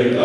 tej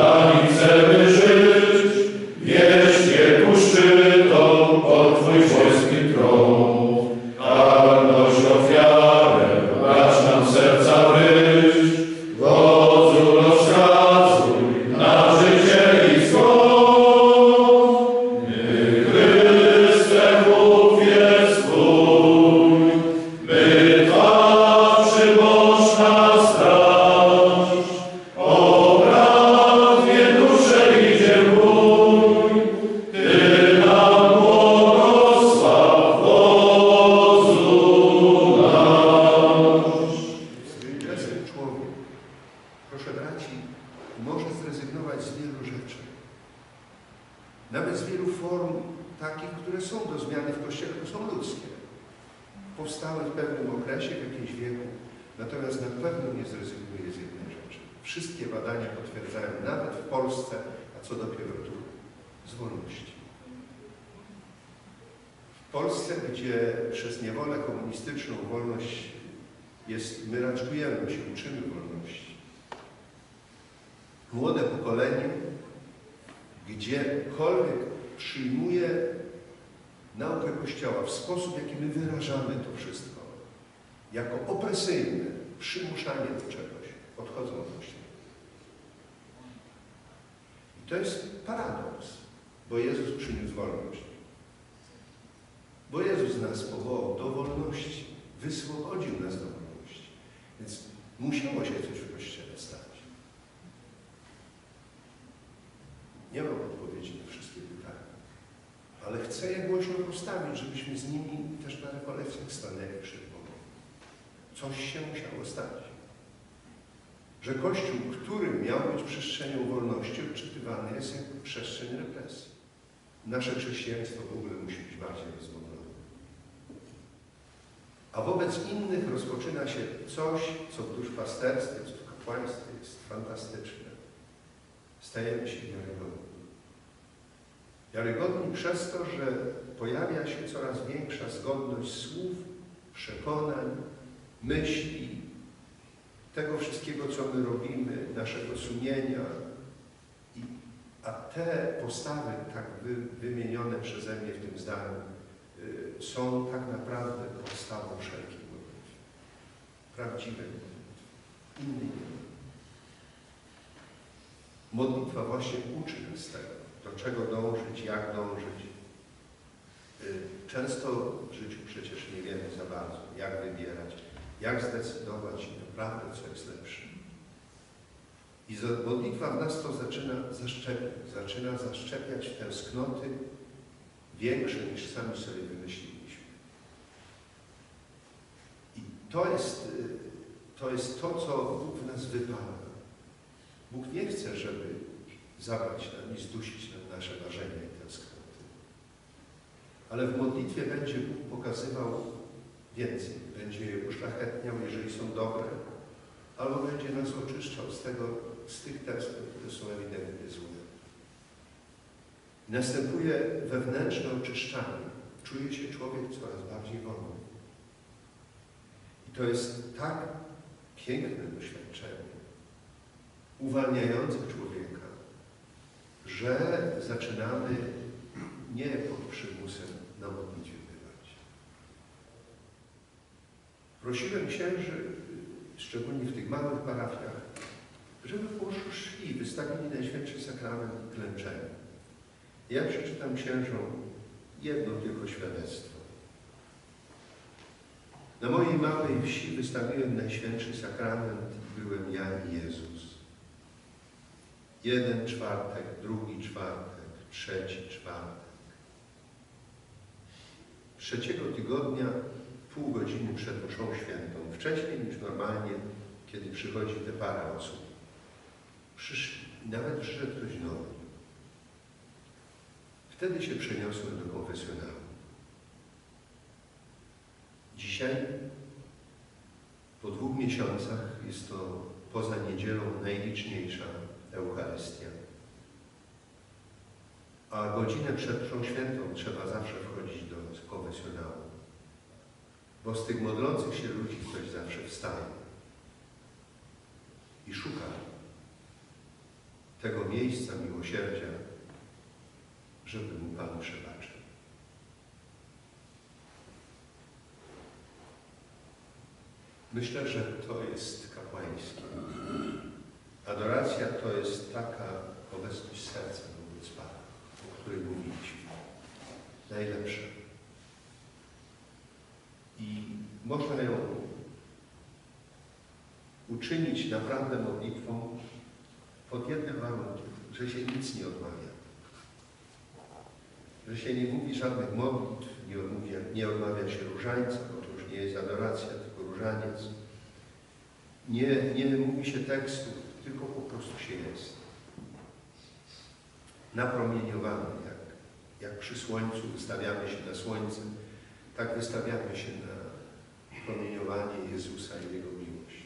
takich, które są do zmiany w Kościele, to są ludzkie. Powstały w pewnym okresie, w jakimś wieku, natomiast na pewno nie zrezygnuje z jednej rzeczy. Wszystkie badania potwierdzają, nawet w Polsce, a co dopiero tu, z wolności. W Polsce, gdzie przez niewolę komunistyczną wolność jest, my raczkujemy się, uczymy wolności. Młode pokolenie, gdziekolwiek przyjmuje naukę Kościoła w sposób, jaki my wyrażamy to wszystko, jako opresyjne, przymuszanie do czegoś, odchodzą od Kościoła. I to jest paradoks, bo Jezus przyniósł wolność. Bo Jezus nas powołał do wolności, wyswobodził nas do wolności. Więc musiało się coś w Kościele stać. Nie mam odpowiedzi na wszystkie pytania, ale chcę je głośno z nimi też na rekolekcjach stanęli przed Bogiem. Coś się musiało stać. Że Kościół, który miał być przestrzenią wolności, odczytywany jest jako przestrzeń represji. Nasze chrześcijaństwo w ogóle musi być bardziej rozwodnione. A wobec innych rozpoczyna się coś, co w duszpasterstwie, w kapłaństwie jest fantastyczne. Stajemy się wiarygodni. Wiarygodni przez to, że pojawia się coraz większa zgodność słów, przekonań, myśli, tego wszystkiego, co my robimy, naszego sumienia. I, a te postawy, tak wy, wymienione przeze mnie w tym zdaniu, y, są tak naprawdę podstawą wszelkich modlitw. Prawdziwych modlitw. Ma. Modlitwa właśnie uczy nas tego, do czego dążyć, jak dążyć. Y, Często w życiu przecież nie wiemy za bardzo, jak wybierać, jak zdecydować naprawdę, co jest lepsze. I modlitwa w nas to zaczyna zaszczepiać, zaczyna zaszczepiać tęsknoty większe niż sami sobie wymyśliliśmy. I to jest, y, to jest to, co Bóg w nas wypala. Bóg nie chce, żeby zabrać nam i zdusić nam nasze tęsknoty. Ale w modlitwie będzie Bóg pokazywał więcej. Będzie je uszlachetniał, jeżeli są dobre, albo będzie nas oczyszczał z, tego, z tych tęsknot, które są ewidentnie złe. Następuje wewnętrzne oczyszczanie. Czuje się człowiek coraz bardziej wolny. I to jest tak piękne doświadczenie, uwalniające człowieka, że zaczynamy nie pod przymusem na modlitwie bywać. Prosiłem księży, szczególnie w tych małych parafiach, żeby poszli, wystawili Najświętszy Sakrament klęczenia. Ja przeczytam księżom jedno tylko świadectwo. Na mojej małej wsi wystawiłem Najświętszy Sakrament i byłem ja i Jezus. Jeden czwartek, drugi czwartek, trzeci czwartek. Trzeciego tygodnia, pół godziny przed mszą świętą, wcześniej niż normalnie, kiedy przychodzi te parę osób. Przyszli, nawet przyszedł ktoś nowy. Wtedy się przeniosłem do konfesjonału. Dzisiaj, po dwóch miesiącach, jest to poza niedzielą najliczniejsza Eucharystia. A godzinę przed mszą świętą trzeba zawsze wchodzić do konfesjonału. Bo z tych modlących się ludzi ktoś zawsze wstaje i szuka tego miejsca miłosierdzia, żeby mu Pan przebaczył. Myślę, że to jest kapłańskie. Adoracja to jest taka obecność serca wobec Pana, o której mówiliśmy. Najlepsza. I można ją uczynić naprawdę modlitwą pod jednym warunkiem, że się nic nie odmawia. Że się nie mówi żadnych modlitw, nie odmawia, nie odmawia się różańca, bo to już nie jest adoracja, tylko różaniec. Nie, nie mówi się tekstów, tylko po prostu się jest. Napromieniowany, jak, jak przy słońcu wystawiamy się na słońce, tak wystawiamy się na promieniowanie Jezusa i Jego miłość.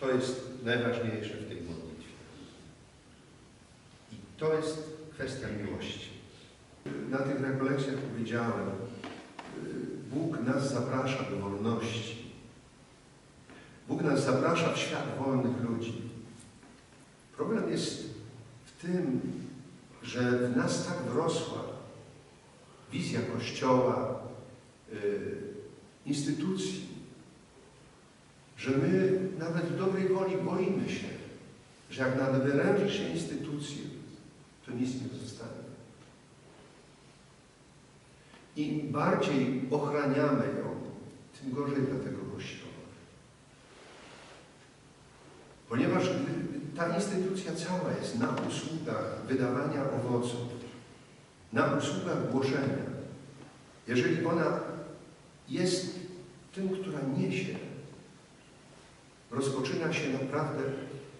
To jest najważniejsze w tej modlitwie. I to jest kwestia miłości. Na tych rekolekcjach powiedziałem, Bóg nas zaprasza do wolności. Bóg nas zaprasza w świat wolnych ludzi. Problem jest w tym, że w nas tak wrosła wizja Kościoła, y, instytucji, że my nawet w dobrej woli boimy się, że jak nadwyręży się instytucję, to nic nie zostanie. Im bardziej ochraniamy ją, tym gorzej dla tego Kościoła. Ponieważ ta instytucja cała jest na usługach wydawania owoców, na usługach głoszenia. Jeżeli ona jest tym, która niesie, rozpoczyna się naprawdę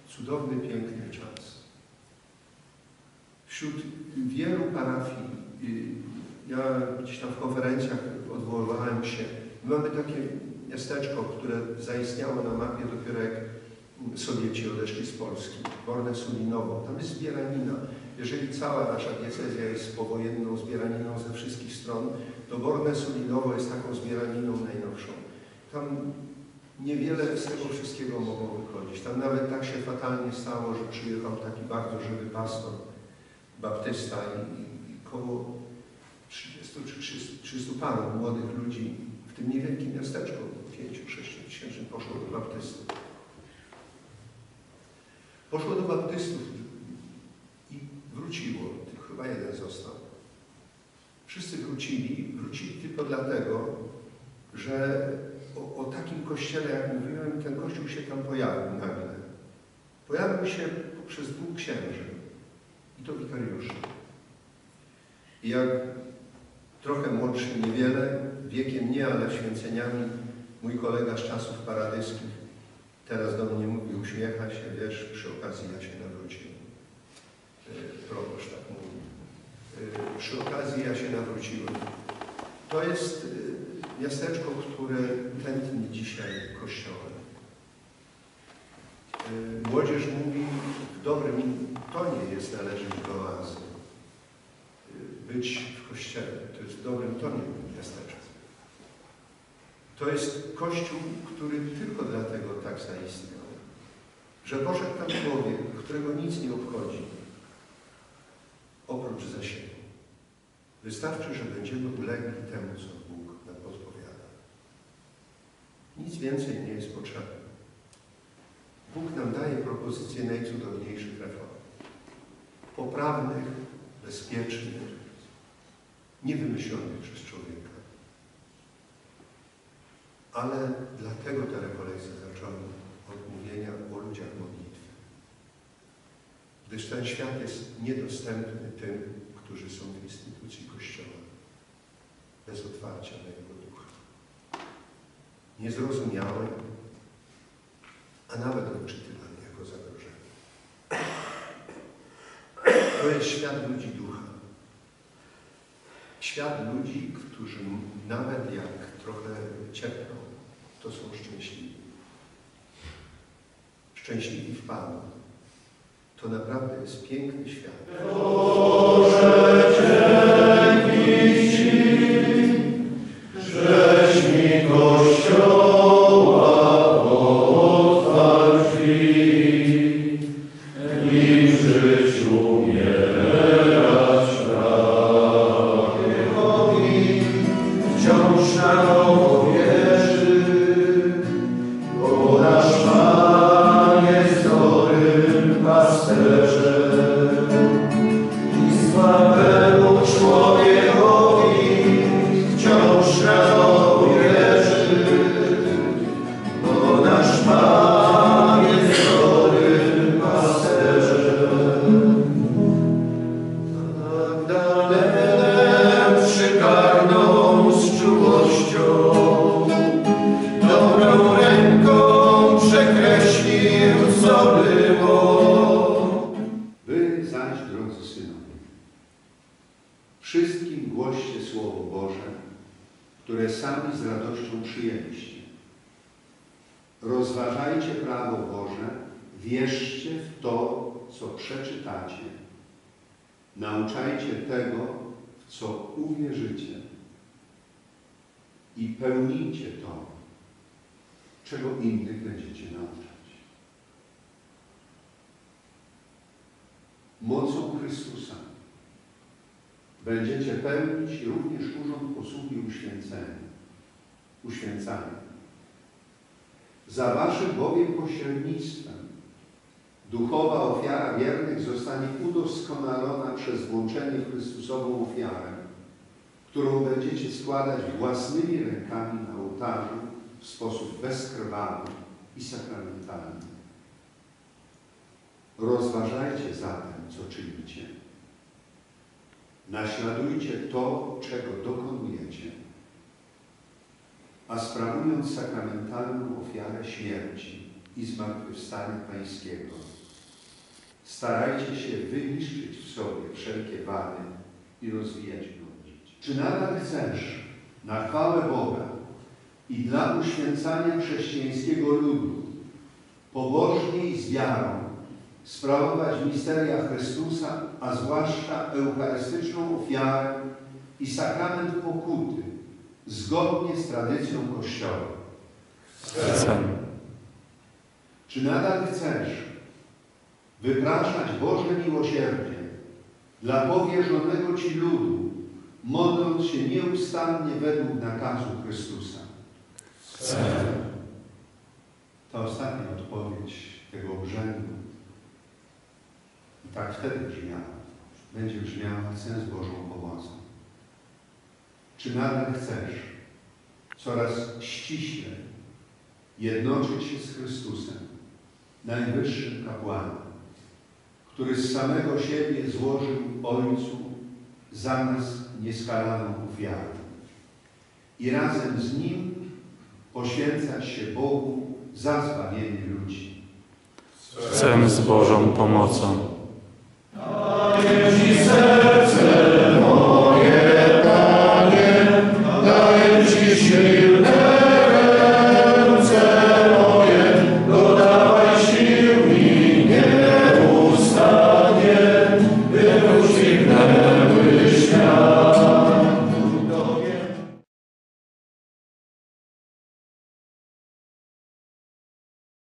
cudowny, piękny czas. Wśród wielu parafii, ja gdzieś tam w konferencjach odwoływałem się, mamy takie miasteczko, które zaistniało na mapie dopiero jak Sowieci odeszli z Polski, Borne Sulinowo. Tam jest zbieranina. Jeżeli cała nasza diecezja jest powojenną zbieraniną ze wszystkich stron, to Borne Sulinowo jest taką zbieraniną najnowszą. Tam niewiele z tego wszystkiego mogło wychodzić. Tam nawet tak się fatalnie stało, że przyjechał taki bardzo żywy pastor, baptysta i, i koło 30 czy 300, 300 paru młodych ludzi w tym niewielkim miasteczku, 5-6 tysięcy poszło do baptystów. Poszło do baptystów i wróciło. Tylko chyba jeden został. Wszyscy wrócili. Wrócili tylko dlatego, że o, o, takim kościele, jak mówiłem, ten kościół się tam pojawił nagle. Pojawił się poprzez dwóch księży. I to wikariuszy. I jak trochę młodszy, niewiele, wiekiem nie, ale święceniami, mój kolega z czasów paradyskich teraz do mnie mówi, uśmiecha się, wiesz, przy okazji ja się nawróciłem. Proboszcz tak mówi. Przy okazji ja się nawróciłem. To jest miasteczko, które tętni dzisiaj kościołem. Młodzież mówi, w dobrym tonie jest należeć do oazy. Być w kościele, to jest w dobrym tonie miasteczko. To jest kościół, który tylko dlatego tak zaistniał, że poszedł tam człowiek, którego nic nie obchodzi, oprócz zasięgu. Wystarczy, że będziemy ulegli temu, co Bóg nam podpowiada. Nic więcej nie jest potrzebne. Bóg nam daje propozycje najcudowniejszych reform. Poprawnych, bezpiecznych, niewymyślonych przez człowieka. Ale dlatego te rekolekcje zaczęły od mówienia o ludziach modlitwy. Gdyż ten świat jest niedostępny tym, którzy są w instytucji Kościoła, bez otwarcia na Jego ducha. Niezrozumiały, a nawet odczytywany jako zagrożenie. To jest świat ludzi ducha. Świat ludzi, którzy nawet jak trochę cierpią, to są szczęśliwi. Szczęśliwi w Panu. To naprawdę jest piękny świat. Boże, Wy zaś, drodzy synowie, wszystkim głoście Słowo Boże, które sami z radością przyjęliście. Rozważajcie prawo Boże, wierzcie w to, co przeczytacie. Nauczajcie tego, w co uwierzycie i pełnijcie to, czego innych będziecie nauczać. Mocą Chrystusa będziecie pełnić również urząd posługi uświęcenia, uświęcania. Za waszym bowiem pośrednictwem duchowa ofiara wiernych zostanie udoskonalona przez włączenie w Chrystusową ofiarę, którą będziecie składać własnymi rękami na ołtarzu w sposób bezkrwawy i sakramentalny. Rozważajcie zatem, co czynicie. Naśladujcie to, czego dokonujecie, a sprawując sakramentalną ofiarę śmierci i zmartwychwstania Pańskiego, starajcie się wyniszczyć w sobie wszelkie wady i rozwijać godność. Czy nadal chcesz na chwałę Boga i dla uświęcania chrześcijańskiego ludu pobożnie i z wiarą sprawować misteria Chrystusa, a zwłaszcza eucharystyczną ofiarę i sakrament pokuty, zgodnie z tradycją Kościoła. Chcę. Czy nadal chcesz wypraszać Boże miłosierdzie dla powierzonego Ci ludu, modląc się nieustannie według nakazu Chrystusa? Chcę. To ostatnia odpowiedź tego obrzędu. Tak wtedy brzmiała. Będzie brzmiała sens Bożą pomocą. Czy nadal chcesz coraz ściślej jednoczyć się z Chrystusem, najwyższym kapłanem, który z samego siebie złożył Ojcu za nas nieskalaną ofiarę i razem z Nim poświęcać się Bogu za zbawienie ludzi. Chcę z Bożą pomocą.